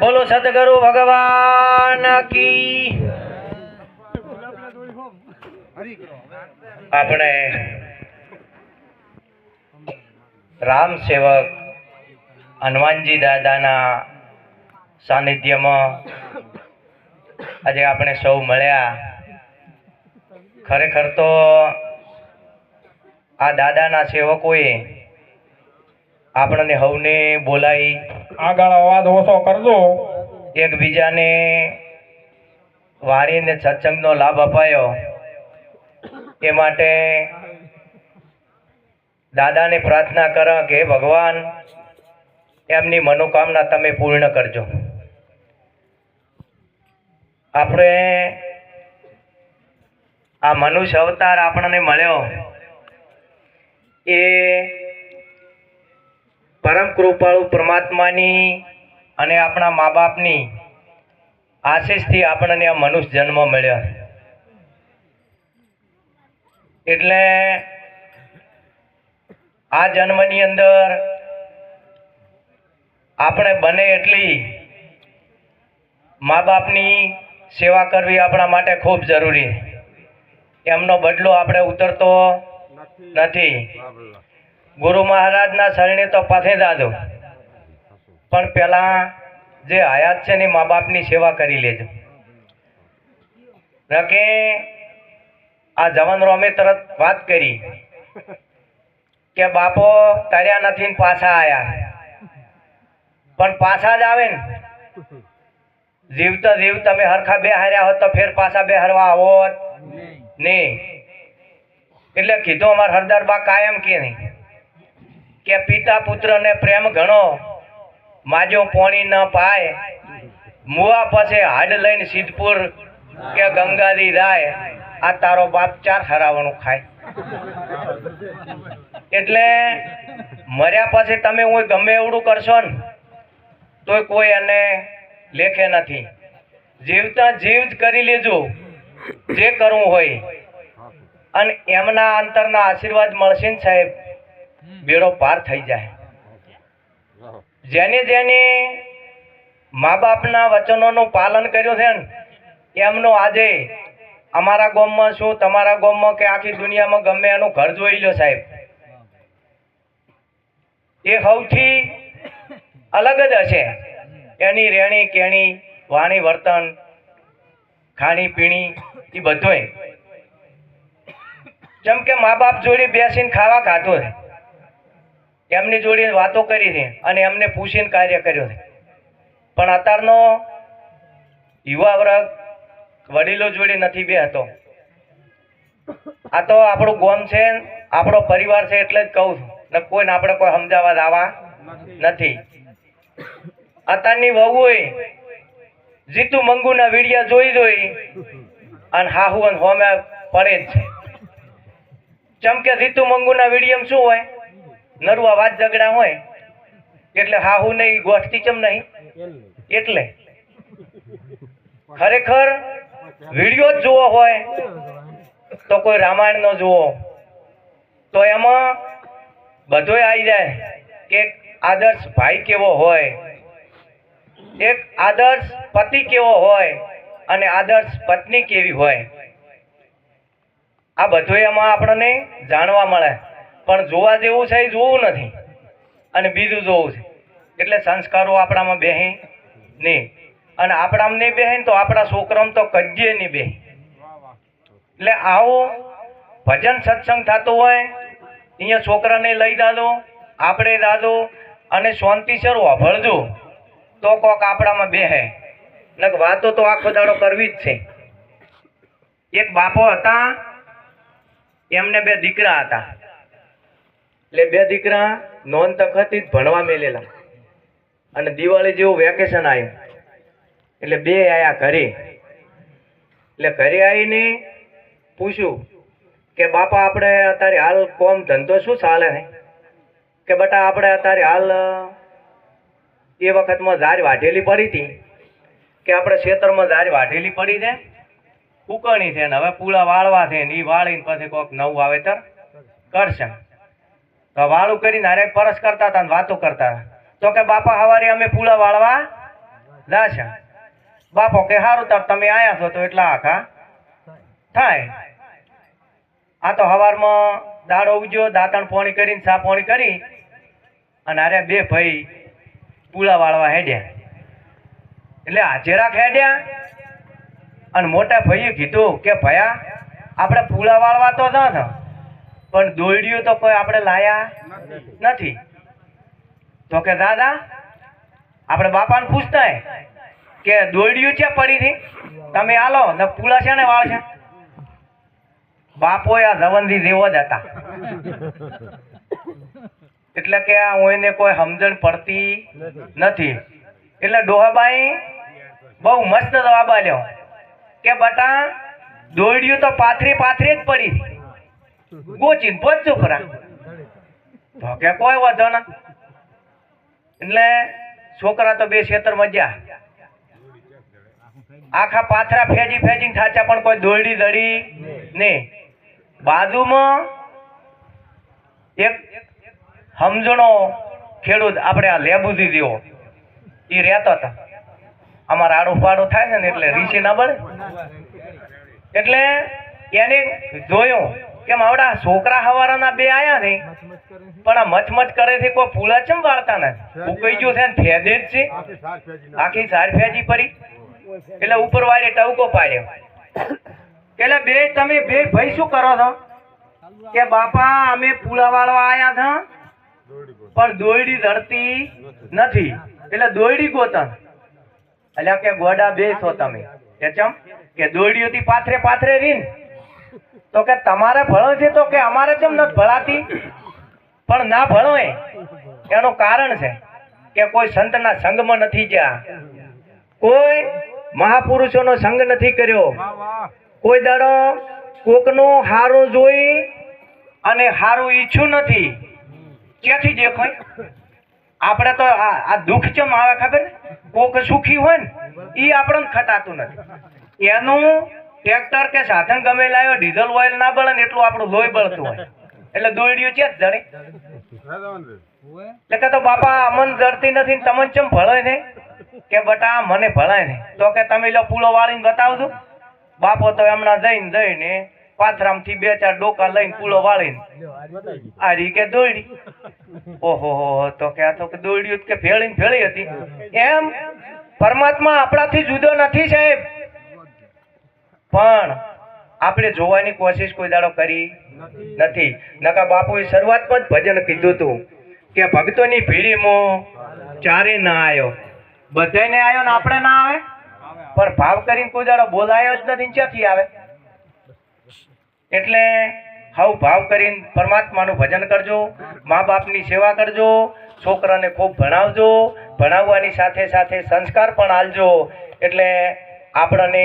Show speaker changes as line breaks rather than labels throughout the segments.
બોલો સદગુરુ ભગવાન કી. આપણે રામ સેવક હનુમાનજી દાદાના સાનિધ્યમાં આજે આપણે સૌ મળ્યા. ખરેખર તો આ દાદાના સેવકોએ આપણને હવને બોલાઈ.
આગળ અવાજ ઓછો કરજો.
એકબીજાને વાણીને સત્સંગનો લાભ અપાયો. એ માટે દાદાને પ્રાર્થના કર કે ભગવાન એમની મનોકામના તમે પૂર્ણ કરજો. આપણે આ મનુષ્ય અવતાર આપણને મળ્યો. એ પરમ કૃપાળુ પરમાત્માની અને આપણા મા બાપની આશીષથી આપણને આ મનુષ્ય જન્મ મળ્યા. એટલે આ જન્મની અંદર આપણે બને એટલી મા બાપની સેવા કરવી આપણા માટે ખૂબ જરૂરી. એમનો બદલો આપણે ઉતરતો નથી. ગુરુ મહારાજના શરણે તો પથે જાજો પણ પેલા જે હયાત છે ને મા બાપની સેવા કરી લેજો. રકે આ જવાન રોમે તરત વાત કરી કે બાપો તર્યા નથી ને પાછા આયા. પણ પાછા જ આવે ને. જીવતા જીવ તમે હરખા બે હાર્યા હોત તો ફેર પાછા બે હરવા આવો નહીં. એટલે કીધું અમાર હરદાર બા કાયમ કે નહીં. કે પિતા પુત્રને પ્રેમ ઘણો, માજો પોણી ન પાય. મુવા પાસે હાડ લઈને સિદ્ધપુર કે ગંગાદી જાય. આ તારો બાપ ચાર હરાવાનું ખાય. એટલે મર્યા પછી તમે હું ગમે એવડું કરશો ને, તોય કોઈ એને લેખે નથી. જીવતા જીવ જ કરી લેજો, જે કરવું હોય. અને એમના અંતરના આશીર્વાદ મળશે ને સાહેબ. બેડો પાર થઈ જાય. જેને જેને મા બાપના વચનોનું પાલન કર્યું છે ને એમનો આજે અમારા ગામમાં શું તમારા ગામમાં કે આખી દુનિયામાં ગમે એનું ઘર જોઈ લો સાહેબ. એ સૌથી અલગ જ હશે. એની રહેણી કેણી વાણી વર્તન ખાણી પીણી એ બધોય. જેમ કે મા બાપ જોડે બેસીને ખાવા ખાધો છે. એમની જોડે વાતો કરી છે અને એમને પૂછીને કાર્ય કર્યું છે. પણ અત્યારનો યુવા વર્ગ વડીલો જોડે નથી બે હતો આ તો આપણું ગોમ છે આપણો પરિવાર છે એટલે જ કહું છું. ને કોઈને આપણે કોઈ સમજાવવા દાવા નથી. અત્યારની વહુએ જીતુ મંગુના વિડિયા જોઈ જોઈ અને હાહુ અને હોમે પડે જ છે. ચમકે જીતુ મંગુના વિડીયમ શું હોય? નરવા વાત ઝઘડા હોય, એટલે હાહુ નહીં ગોઠતી કેમ નહીં? એટલે. ખરેખર વીડિયો જ જોવો હોય, તો કોઈ રામાયણ નો જુઓ. તો એમાં બધોય આવી જાય કે આદર્શ ભાઈ કેવો હોય, એક આદર્શ પતિ કેવો હોય, અને આદર્શ પત્ની કેવી હોય. આ બધું એમાં આપણને જાણવા મળે. પણ જોવા જેવું છે એ જોવું નથી. અને બીજું જોવું છે. એટલે સંસ્કારો આપણામાં બેહે નહીં. અને આપણામાં નહીં બેહે તો આપણા છોકરામાં તો કજ્જે નહીં બેહે. એટલે આવો ભજન સત્સંગ થતો હોય, અહીંયા છોકરાને લઈ દાદો આપણે દાદો અને શાંતિસર વાભળજો તો કોક આપણામાં બેહે. ને વાતો તો આખો દાડો કરવી જ છે. એક બાપો હતા, એમને બે દીકરા હતા. એટલે બે દીકરા નોન તખતી ભણવા મેલેલા. અને દિવાળી જેવું વેકેશન આવ્યું. એટલે બે આયા ઘરે. એટલે ઘરે આવીને પૂછ્યું કે, બાપા, આપણે અત્યારે હાલ કોમ ધંધો શું ચાલે હે? કે, બટા, આપણે અત્યારે હાલ એ વખતમાં ઝાર વાઢેલી પડી હતી. કે, આપણે ખેતરમાં ઝાર વાઢેલી પડી છે, કુકણી છે ને હવે પૂળા વાળવા છે ને એ વાળીને પછી કોઈક નવું વાવેતર કરશે. વાળું કરીને હારે પરસ કરતા હતા વાતો કરતા. તો કે, બાપા, હવારે અમે પૂળા વાળવા દાશા બાપો, કે સારું તાર, તમે આયા છો તો એટલા આખા થાય. આ તો હવારમાં દાડો ઉગ્યો દાંતણ પોણી કરીને સા પોણી કરી અને અરે બે ભાઈ પૂળા વાળવા હેડ્યા. એટલે હાજેરા ખેડ્યા અને મોટા ભાઈએ કીધું કે, ભયા, આપણે પૂળા વાળવા તો ન થ પણ દોયડીઓ તો કોઈ આપણે લાયા નથી. તો કે દાદા, આપણે બાપાને પૂછતા કે દોયડીઓ છે પડી હતી? તમે આલો ને પૂળા છે ને વાળ છે? બાપો આ રવંદી જેવો જ હતા એટલે કે આ હું એને કોઈ સમજણ પડતી નથી. એટલે ડોહાબાઈ બહુ મસ્ત જવાબ આલ્યો કે બટા દોયડીઓ તો પાથરી પાથરી જ પડી. હતી ગોચીને પહોંચજો ખરા તો કે કોઈ વાંધો ના એટલે છોકરા તો બે ખેતરમાં ગયા. આખા પાથરા ફેજી ફેજી થાચા પણ કોઈ દોરડી દડી નહીં. બાજુમાં એક સમજણો ખેડૂત, આપણે આ લેબુદી જેવો એ રહેતો હતો. અમારે આડું પાડું થાય છે ને એટલે રીસી ના બળે. એટલે એને જોયું કે આવડા? છોકરા હવારાના બે આયા ને પણ આ મચમચ કરે છે કોઈ ફૂલા ચમ વાળતા ને ઉકઈ ગયું છે ને ફેદે જ છે. આખી સાર ફેજી પડી એટલે ઉપર વાળે ટવકો પાડ્યો. એટલે બે તમે બે ભાઈ શું કરો છો? કે બાપા અમે પૂળા વાળવા આયા હતા પણ દોયડી ધરતી નથી. એટલે દોયડી ગોતન એટલે કે ગોડા બે છો તમે. કે ચમ? કે દોયડીઓથી પાથરે પાથરે રીન. તો કે તમારે ભણો છે તો કે અમારે કેમ નથી ભણાતી? પણ ના ભણો એનું કારણ છે કે કોઈ સંતના સંગમાં નથી ગયા. કોઈ મહાપુરુષોનો સંગ નથી કર્યો. કોઈ દાડો કોકનું હારું જોઈ અને હારું ઈચ્છું નથી. ક્યાંથી જે કોઈ આપણે તો આ દુઃખ ચમ આવે ખબર? કોક સુખી હોય ને એ આપણને ખટાતું નથી. એનું ટ્રેક્ટર કે સાધન ગમે લાવ્યો, ડીઝલ ઓઇલ ના બળે એટલું આપણું લોહી બળતું હોય. એટલે દોડ્યું છે જ જડે એટલે કે તો બાપા, અમન જડતી નથી તમને ચમ ભળે ને કે બટા, મને ભળાય ને તો કે તમે લો પૂળો વાળીને બતાવજો. બાપો તો હમણાં જઈને જઈને પાથરામથી બે ચાર ડોકા લઈને પૂળો વાળીને આ રી કે દોડી ઓહો તો કે આ તો કે દોડ્યું કે ફેળીને ફેળી હતી. એમ પરમાત્મા આપણાથી જુદો નથી સાહેબ. પણ આપણે જોવાની કોશિશ કોઈ દાડો કરી નથી. નકા બાપુએ શરૂઆતમાં જ ભજન કીધું હતું કે ભક્તોની ભીડીમાં ચારે ના આવ્યો બધાને આવ્યો ને આપણે ના આવે? પણ ભાવ કરીને કોઈ દાડો બોલાયો જ નથી ક્યાંથી આવે? એટલે હવ ભાવ કરીને પરમાત્માનું ભજન કરજો, મા બાપની સેવા કરજો, છોકરાને ખૂબ ભણાવજો, ભણાવવાની સાથે સાથે સંસ્કાર પણ આલજો. એટલે આપણને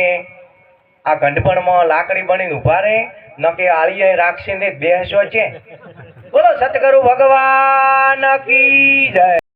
આ ગંડપણમાં લાકડી બનીને ઊભા રહે, ન કે આળીએ રાખીને બેસો છે. બોલો સતગુરુ ભગવાન કી જય.